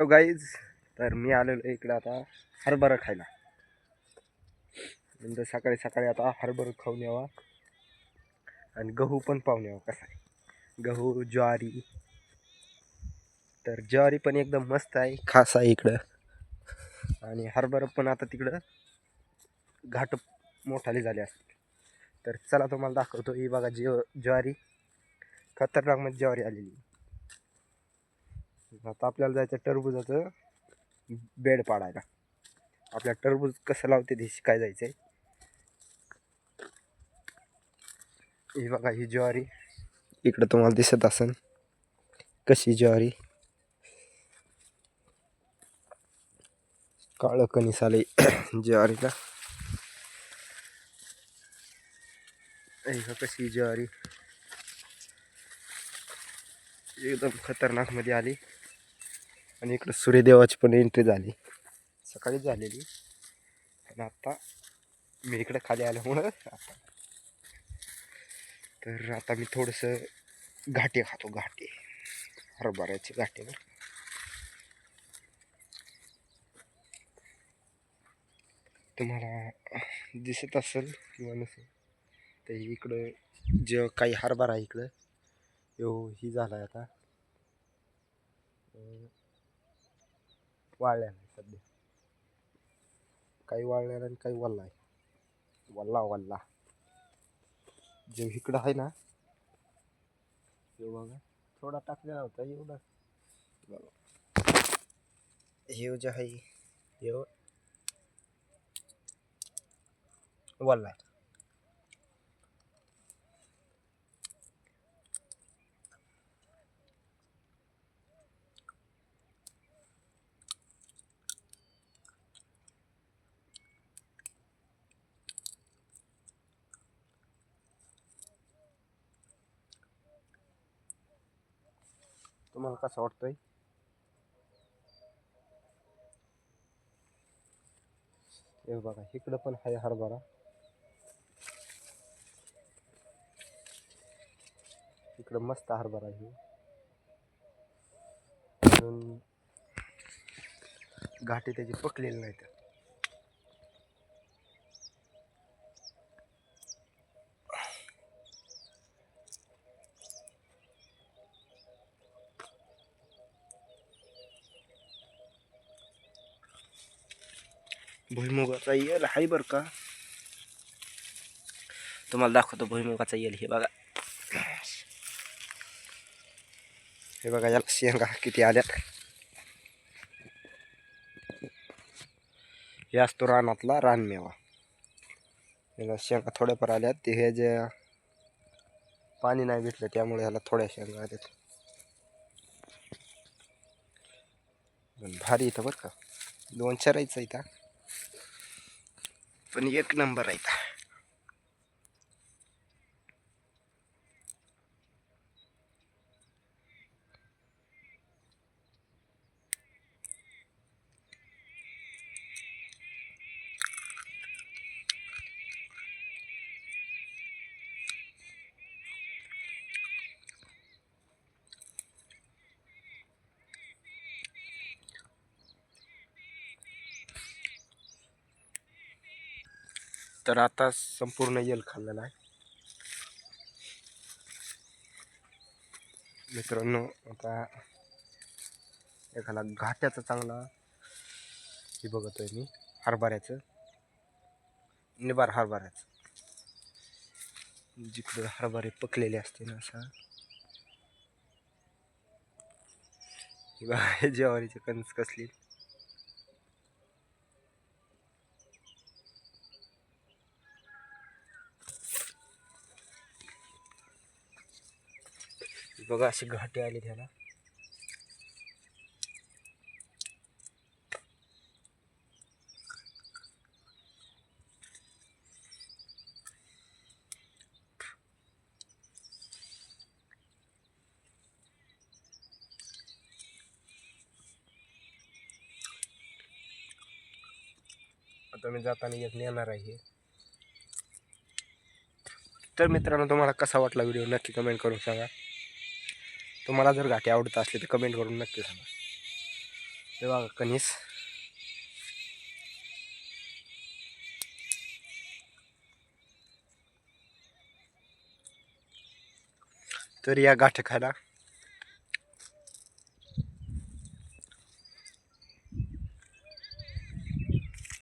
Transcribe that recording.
Guys तर मी आलेलो इकडे आता हरभरा खायला. नंतर सकाळी सकाळी आता हरभरा खाऊन यावा. आणि गहू पण पाहून यावा कसा आहे. गहू ज्वारी. तर ज्वारी पण एकदम मस्त आहे खास आहे इकडं. आणि हरभरा पण आता तिकडं घाट मोठाली झाली असते तर चला तुम्हाला दाखवतो ही बघा ज्व ज्वारी. खतरनाकमध्ये ज्वारी आलेली. आता आपल्याला जायचं टरबुजाचं बेड पाडायला. आपल्या टरबूज कसं लावते ते शिकाय जायचं आहे ही बघा ही ज्वारी. इकडं तुम्हाला दिसत असेल कशी ज्वारी. काळं कणीस आले ज्वारीला. कशी ज्वारी. एकदम खतरनाकमध्ये आली. आणि इकडं सूर्यदेवाची पण एंट्री झाली. सकाळीच झालेली. आणि आता मी इकडं खाली आल्यामुळं आता तर आता मी थोडंसं घाटे खातो घाटे. हरभऱ्याचे घाटे बरं तुम्हाला दिसत असेल किंवा नसेल तर इकडं जे काही हरभरा आहे इकडं यो ही झाला आहे आता वाळल्या नाही सध्या काही वाळलेला आणि काही वल्ला आहे वल्ला वल्ला जो इकडं आहे ना हे बघा थोडा टाकलेला होता एवढा बघा हे जे आहे हे वल्ला आहे तुम्हाला कसं वाटतंय? हे बघा इकडं पण आहे हरभरा. इकडं मस्त हरभरा आहे. अजून घाटे त्याची पकलेली नाहीत. भुईमुगाचा येल आहे बरं का. तुम्हाला दाखवतो भुईमुगाचा येल हे बघा. हे बघा याला शेंगा किती आल्यात. हे असतो रानातला रानमेवा. याला शेंगा थोड्याफार आल्यात. ते हे जे पाणी नाही भेटलं त्यामुळे ह्याला थोड्या शेंगा आल्यात. भारी इथं बरं का. दोन चारायचं इथं. पण एक नंबर आहे इथं. तर आता संपूर्ण येल खाल्लेला आहे. मित्रांनो आता एखादा घाट्याचा चांगला हे बघतोय मी हरभऱ्याचं. निबार हरभऱ्याचं. जिकडे हरभरे पकलेले असते ना असा हे बघा, ज्वारीचे कणस कसली. बघा अशी घाटे आली त्याला. आता मी जाताना एक नेणार आहे तर मित्रांनो तुम्हाला कसा वाटला व्हिडिओ नक्की कमेंट करून सांगा. तुम्हाला जर गाठी आवडत असली तर कमेंट करून नक्की सांगा. हे बघा कनीस तर या गाठ्या खायला